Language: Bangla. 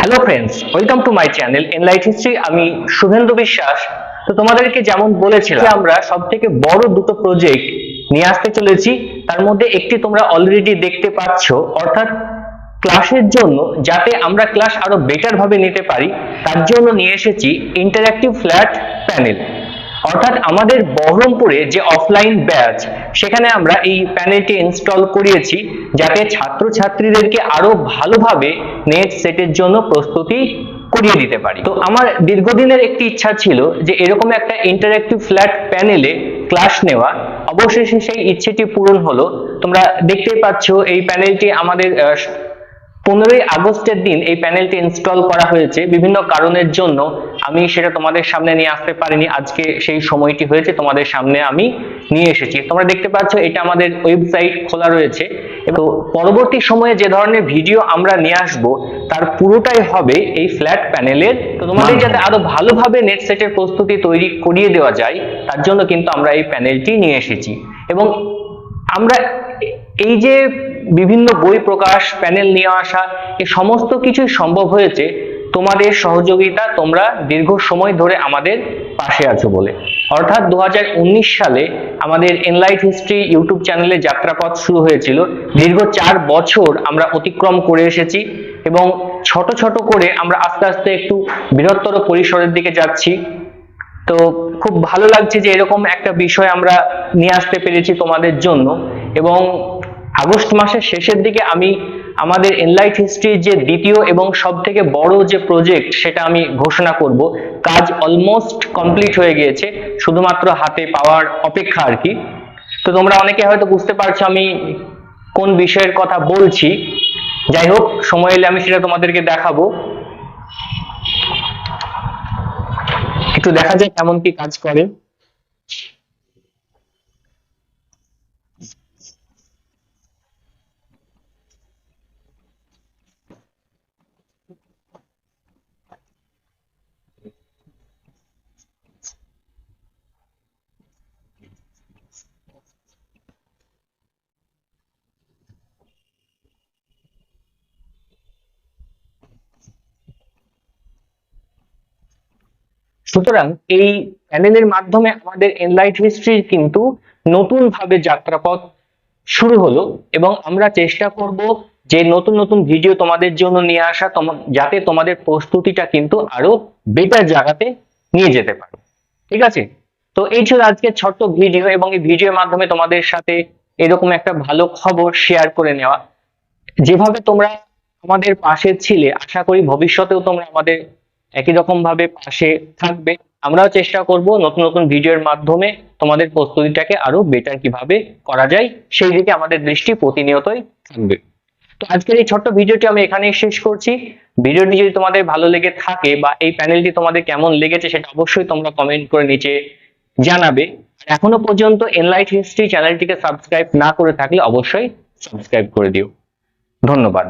Hello friends welcome to my channel enlight history আমি শুভেন্দু বিশ্বাস। তো তোমাদেরকে যেমন বলেছিলাম আমরা সব থেকে বড় দুটো প্রজেক্ট নিয়ে আসতে চলেছি। তার মধ্যে একটি তোমরা অলরেডি দেখতে পাচ্ছ অর্থাৎ ক্লাসের জন্য যাতে আমরা ক্লাস আরও বেটার ভাবে নিতে পারি তার জন্য নিয়ে এসেছি ইন্টারঅ্যাক্টিভ ফ্ল্যাট প্যানেল অর্থাৎ আমাদের বহরমপুরে যে অফলাইন ব্যাচ সেখানে আমরা এই প্যানেলটি ইনস্টল করিয়েছি যাতে ছাত্রছাত্রীদেরকে আরও ভালোভাবে নেট সেটের জন্য প্রস্তুতি করিয়ে দিতে পারি। তো আমার দীর্ঘদিনের একটি ইচ্ছা ছিল যে এরকম একটা ইন্টারঅ্যাক্টিভ ফ্ল্যাট প্যানেলে ক্লাস নেওয়া। অবশেষে সেই ইচ্ছেটি পূরণ হলো। তোমরা দেখতেই পাচ্ছ এই প্যানেলটি আমাদের পনেরোই আগস্টের দিন এই প্যানেলটি ইনস্টল করা হয়েছে। বিভিন্ন কারণের জন্য আমি সেটা তোমাদের সামনে নিয়ে আসতে পারিনি। আজকে সেই সময়টি হয়েছে তোমাদের সামনে আমি নিয়ে এসেছি। তোমরা দেখতে পাচ্ছ এটা আমাদের ওয়েবসাইট খোলা রয়েছে। এবং পরবর্তী সময়ে যে ধরনের ভিডিও আমরা নিয়ে আসব তার পুরোটাই হবে এই ফ্ল্যাট প্যানেলের তো তোমাদের যাতে আরও ভালোভাবে নেট সেটের প্রস্তুতি তৈরি করিয়ে দেওয়া যায় তার জন্য কিন্তু আমরা এই প্যানেলটি নিয়ে এসেছি। এবং আমরা এই যে বিভিন্ন বই প্রকাশ, প্যানেল নিয়ে আসা এই সমস্ত কিছুই সম্ভব হয়েছে। তোমাদের সহযোগিতা তোমরা দীর্ঘ সময় ধরে আমাদের পাশে আছো বলে। অর্থাৎ দু হাজার উনিশ সালে আমাদের এনলাইট হিস্ট্রি ইউটিউব চ্যানেলে যাত্রাপথ শুরু হয়েছিল। দীর্ঘ চার বছর আমরা অতিক্রম করে এসেছি এবং ছোট ছোট করে আমরা আস্তে আস্তে একটু বৃহত্তর পরিসরের দিকে যাচ্ছি। তো খুব ভালো লাগছে যে এরকম একটা বিষয় আমরা নিয়ে আসতে পেরেছি তোমাদের জন্য এবং আগস্ট মাসের শেষের দিকে আমি আমাদের এনলাইট হিস্ট্রির যে দ্বিতীয় এবং সব থেকে বড় যে প্রজেক্ট সেটা আমি ঘোষণা করব। কাজ অলমোস্ট কমপ্লিট হয়ে গিয়েছে, শুধুমাত্র হাতে পাওয়ার অপেক্ষা আর কি। তো তোমরা অনেকে হয়তো বুঝতে পারছ আমি কোন বিষয়ের কথা বলছি। যাই হোক, সময় এলে আমি সেটা তোমাদেরকে দেখাবো। একটু দেখা যায় কেমন কি কাজ করে। সুতরাং এই প্যানেলের মাধ্যমে আমাদের এনলাইট হিস্ট্রি কিন্তু নতুন ভাবে যাত্রাপথ শুরু হলো এবং আমরা চেষ্টা করব যে নতুন নতুন ভিডিও তোমাদের জন্য নিয়ে আসা যাতে তোমাদের প্রস্তুতিটা কিন্তু আরও বেটার জায়গাতে নিয়ে যেতে পারো। ঠিক আছে? তো এই ছিল আজকের ছোট্ট ভিডিও এবং এই ভিডিওর মাধ্যমে তোমাদের সাথে এরকম একটা ভালো খবর শেয়ার করে নেওয়া। যেভাবে তোমরা আমাদের পাশে ছিলে, আশা করি ভবিষ্যতেও তোমরা আমাদের একই রকম ভাবে পাশে থাকবে। আমরাও চেষ্টা করব নতুন নতুন ভিডিওর মাধ্যমে তোমাদের প্রস্তুতিটাকে আরও বেটার কীভাবে করা যায়, সেই দিকে আমাদের দৃষ্টি প্রতিনিয়তই থাকবে। তো আজকের এই ছোট্ট ভিডিওটি আমি এখানেই শেষ করছি। ভিডিওটি যদি তোমাদের ভালো লেগে থাকে বা এই প্যানেলটি তোমাদের কেমন লেগেছে সেটা অবশ্যই তোমরা কমেন্ট করে নিচে জানাবে। এখনও পর্যন্ত এনলাইট হিস্ট্রি চ্যানেলটিকে সাবস্ক্রাইব না করে থাকলে অবশ্যই সাবস্ক্রাইব করে দিও। ধন্যবাদ।